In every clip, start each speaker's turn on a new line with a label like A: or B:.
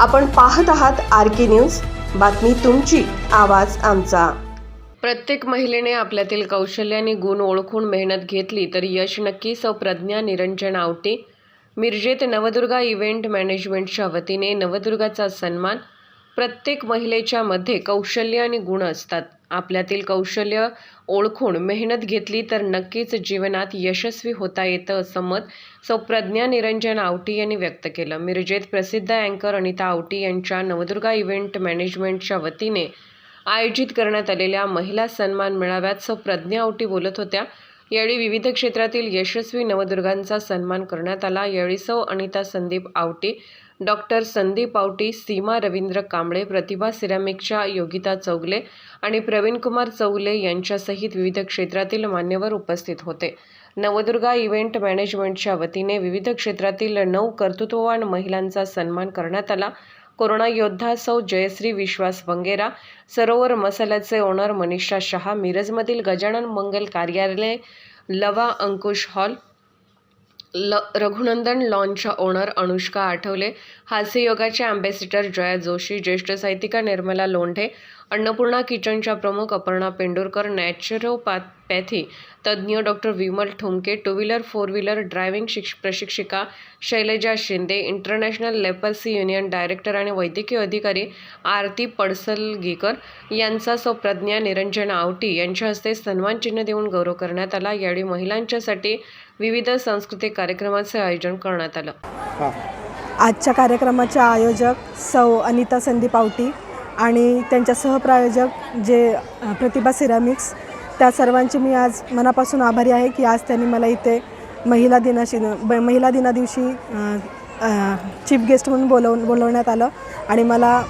A: आपण पाहत आहात आर के न्यूज बातमी तुमची आवाज आमचा
B: प्रत्येक महिलेने आपल्यातील कौशल्याने गुण ओळखून मेहनत घेतली तर यश नक्की सौ प्रज्ञा निरंजन आवटे मिरजेत नवदुर्गा इव्हेंट मॅनेजमेंटच्या वतीने नवदुर्गाचा सन्मान प्रत्येक महिलेच्या मध्ये कौशल्य आणि गुण असतात आपल्यातील कौशल्य ओळखून मेहनत घेतली तर नक्कीच जीवनात यशस्वी होता येतं असं मत सौ प्रज्ञा निरंजन आवटी यांनी व्यक्त केलं मिरजेत प्रसिद्ध अँकर अनिता आवटी यांच्या नवदुर्गा इव्हेंट मॅनेजमेंटच्या वतीने आयोजित करण्यात आलेल्या महिला सन्मान मेळाव्यात सौ प्रज्ञा आवटी बोलत होत्या यावेळी विविध क्षेत्रातील यशस्वी नवदुर्गांचा सन्मान करण्यात आला यावेळी सौ अनिता संदीप आवटी डॉक्टर संदीप आवटी सीमा रवींद्र कांबळे प्रतिभा सिरामिकच्या योगिता चौगले आणि प्रवीणकुमार चौगले यांच्यासहित विविध क्षेत्रातील मान्यवर उपस्थित होते नवदुर्गा इव्हेंट मॅनेजमेंटच्या वतीने विविध क्षेत्रातील नऊ कर्तृत्ववान महिलांचा सन्मान करण्यात आला कोरोना योद्धा सौ जयश्री विश्वास वंगेरा सरोवर मसाल्याचे ओनर मनीषा शहा मिरजमधील गजानन मंगल कार्यालय लवा अंकुश हॉल ल रघुनंदन लॉनच्या ओनर अनुष्का आठवले हास्ययोगाचे अँबॅसिडर जया जोशी ज्येष्ठ साहित्यिका निर्मला लोंढे अन्नपूर्णा किचनच्या प्रमुख अपर्णा पेंडोरकर नॅचरोपॅथ पॅथी तज्ज्ञ doctor Vimal Thonke two wheeler four wheeler driving शिक्ष प्रशिक्षिका Shailaja Shinde international leprosy union director आणि वैद्यकीय अधिकारी आरती पडसलगीकर यांचा स्वप्रज्ञा निरंजन आवटी यांच्या हस्ते सन्मान चिन्ह देऊन गौरव करण्यात आला यावेळी महिलांच्यासाठी विविध सांस्कृतिक कार्यक्रमाचे आयोजन करण्यात आलं
C: आजच्या कार्यक्रमाच्या आयोजक सौ अनिता संदीप आवटी आणि त्यांच्या सहप्रायोजक जे प्रतिभा सिरामिक्स त्या सर्वांची मी आज मनापासून आभारी आहे की आज त्यांनी मला इथे महिला दिनाशी महिला दिना दिवशी चीफ गेस्ट म्हणून बोलव बोलवण्यात आलं आणि मला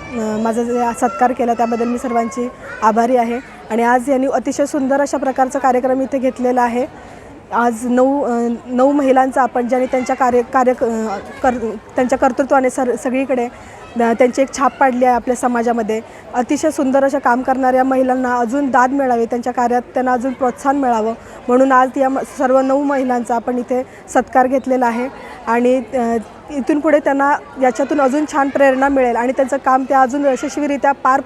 C: माझा जे सत्कार केला त्याबद्दल मी सर्वांची आभारी आहे आणि आज यांनी अतिशय सुंदर अशा प्रकारचा कार्यक्रम इथे घेतलेला आहे आज नऊ नऊ महिलांचा आपण ज्याने त्यांच्या कार्य कार्य कर त्यांच्या कर्तृत्वाने सर सगळीकडे त्यांची एक छाप पाडली आहे आपल्या समाजामध्ये अतिशय सुंदर अशा काम करणाऱ्या महिलांना अजून दाद मिळावी त्यांच्या कार्यात त्यांना अजून प्रोत्साहन मिळावं म्हणून आज या सर्व नऊ महिलांचा आपण इथे सत्कार घेतलेला आहे आणि इथून पुढे त्यांना याच्यातून अजून छान प्रेरणा मिळेल आणि त्यांचं काम त्या अजून यशस्वीरित्या पार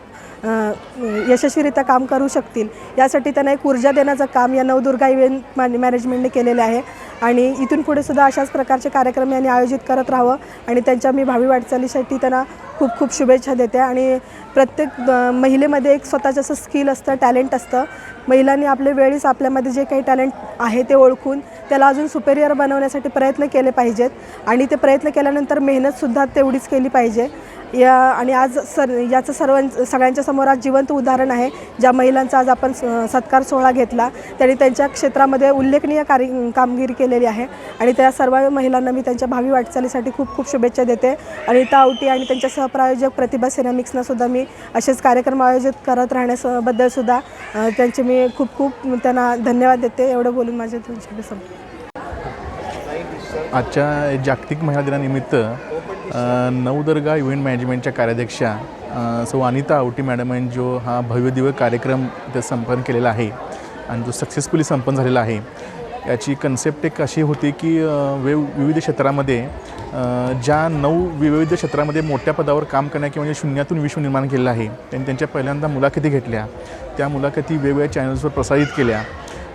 C: यशस्वीरित्या काम करू शकतील यासाठी त्यांना एक ऊर्जा देण्याचं काम या नवदुर्गा इव्हेंट मॅने मॅनेजमेंटने केलेलं आहे आणि इथून पुढे सुद्धा अशाच प्रकारचे कार्यक्रम यांनी आयोजित करत राहावं आणि त्यांच्या मी भावी वाटचालीसाठी त्यांना खूप खूप शुभेच्छा देते आणि प्रत्येक महिलेमध्ये एक स्वतःचं असं स्किल असतं टॅलेंट असतं महिलांनी आपले वेळीच आपल्यामध्ये जे काही टॅलेंट आहे ते ओळखून त्याला अजून सुपेरियर बनवण्यासाठी प्रयत्न केले पाहिजेत आणि ते प्रयत्न केल्यानंतर मेहनतसुद्धा तेवढीच केली पाहिजे या आणि आज सर याचं सर्वां सगळ्यांच्या समोर आज जिवंत उदाहरण आहे ज्या महिलांचा आज आपण सत्कार सोहळा घेतला त्यांनी त्यांच्या क्षेत्रामध्ये उल्लेखनीय कार्य कामगिरी केलेली आहे आणि त्या सर्व महिलांना मी त्यांच्या भावी वाटचालीसाठी खूप खूप शुभेच्छा देते अनिता आवटी आणि त्यांच्या सहप्रायोजक प्रतिभा सिनेमिक्सनासुद्धा मी असेच कार्यक्रम आयोजित करत राहण्याबद्दलसुद्धा त्यांचे मी खूप खूप त्यांना धन्यवाद देते एवढं बोलून माझ्या तुमच्याकडे संप
D: आजच्या जागतिक महिला दिनानिमित्त नवदुर्गा इव्हेंट मॅनेजमेंटच्या कार्याध्यक्षा सो अनिता आवटी मॅडम यांनी जो हा भव्यदिव्य कार्यक्रम ते संपन्न केलेला आहे आणि जो सक्सेसफुली संपन्न झालेला आहे याची कन्सेप्ट एक अशी होती की वे विविध क्षेत्रामध्ये ज्या नऊ विविध क्षेत्रामध्ये मोठ्या पदावर काम करण्या किंवा म्हणजे शून्यातून विश्व निर्माण केलेलं आहे त्यांनी त्यांच्या पहिल्यांदा मुलाखती घेतल्या त्या मुलाखती वेगवेगळ्या चॅनल्सवर प्रसारित केल्या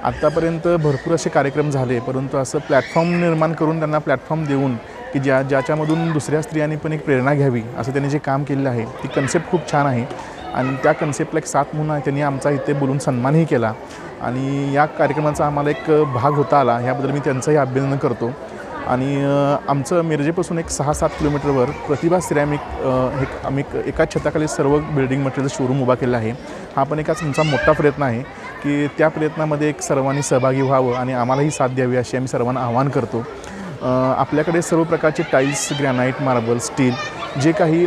D: आत्तापर्यंत भरपूर असे कार्यक्रम झाले परंतु असं प्लॅटफॉर्म निर्माण करून त्यांना प्लॅटफॉर्म देऊन की ज्या ज्याच्यामधून दुसऱ्या स्त्रियांनी पण एक प्रेरणा घ्यावी असं त्यांनी जे काम केलेलं आहे ती कन्सेप्ट खूप छान आहे आणि त्या कन्सेप्टला एक साथ म्हणून त्यांनी आमचा इथे बोलून सन्मानही केला आणि या कार्यक्रमाचा आम्हाला एक भाग होता आला ह्याबद्दल मी त्यांचंही अभिनंदन करतो आणि आमचं मिरजेपासून एक सहा सात किलोमीटरवर प्रतिभा सिरॅमिक एक आम्ही एकाच छताखाली सर्व बिल्डिंग मटेरियल शोरूम उभा केला आहे हा पण एकाच आमचा मोठा प्रयत्न आहे की त्या प्रयत्नामध्ये एक सर्वांनी सहभागी व्हावं आणि आम्हालाही साथ द्यावी अशी आम्ही सर्वांना आवाहन करतो आपल्याकडे सर्व प्रकारचे टाईल्स ग्रॅनाईट मार्बल स्टील जे काही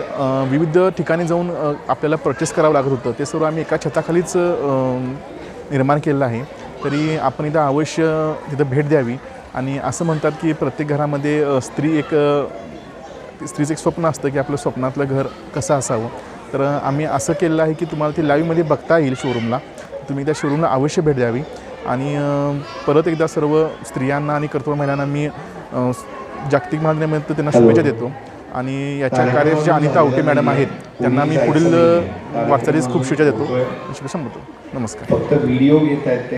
D: विविध ठिकाणी जाऊन आपल्याला परचेस करावं लागत होतं ते सर्व आम्ही एका छताखालीच निर्माण केलेलं आहे तरी आपण इथं अवश्य तिथं भेट द्यावी आणि असं म्हणतात की प्रत्येक घरामध्ये स्त्री एक स्त्रीचं एक स्वप्न असतं की आपलं स्वप्नातलं घर कसं असावं तर आम्ही असं केलं आहे की तुम्हाला ते लाईव्हमध्ये बघता येईल शोरूमला तुम्ही त्या शोरूमला अवश्य भेट द्यावी आणि परत एकदा सर्व स्त्रियांना आणि कर्तव्य महिलांना मी जागतिक महागण्यापर्यंत त्यांना शुभेच्छा देतो आणि याच्या कार्यात ज्या अनिता आवटे मॅडम आहेत त्यांना मी पुढील वाटचालीस खूप शुभेच्छा देतो शुभेच्छा म्हणतो नमस्कार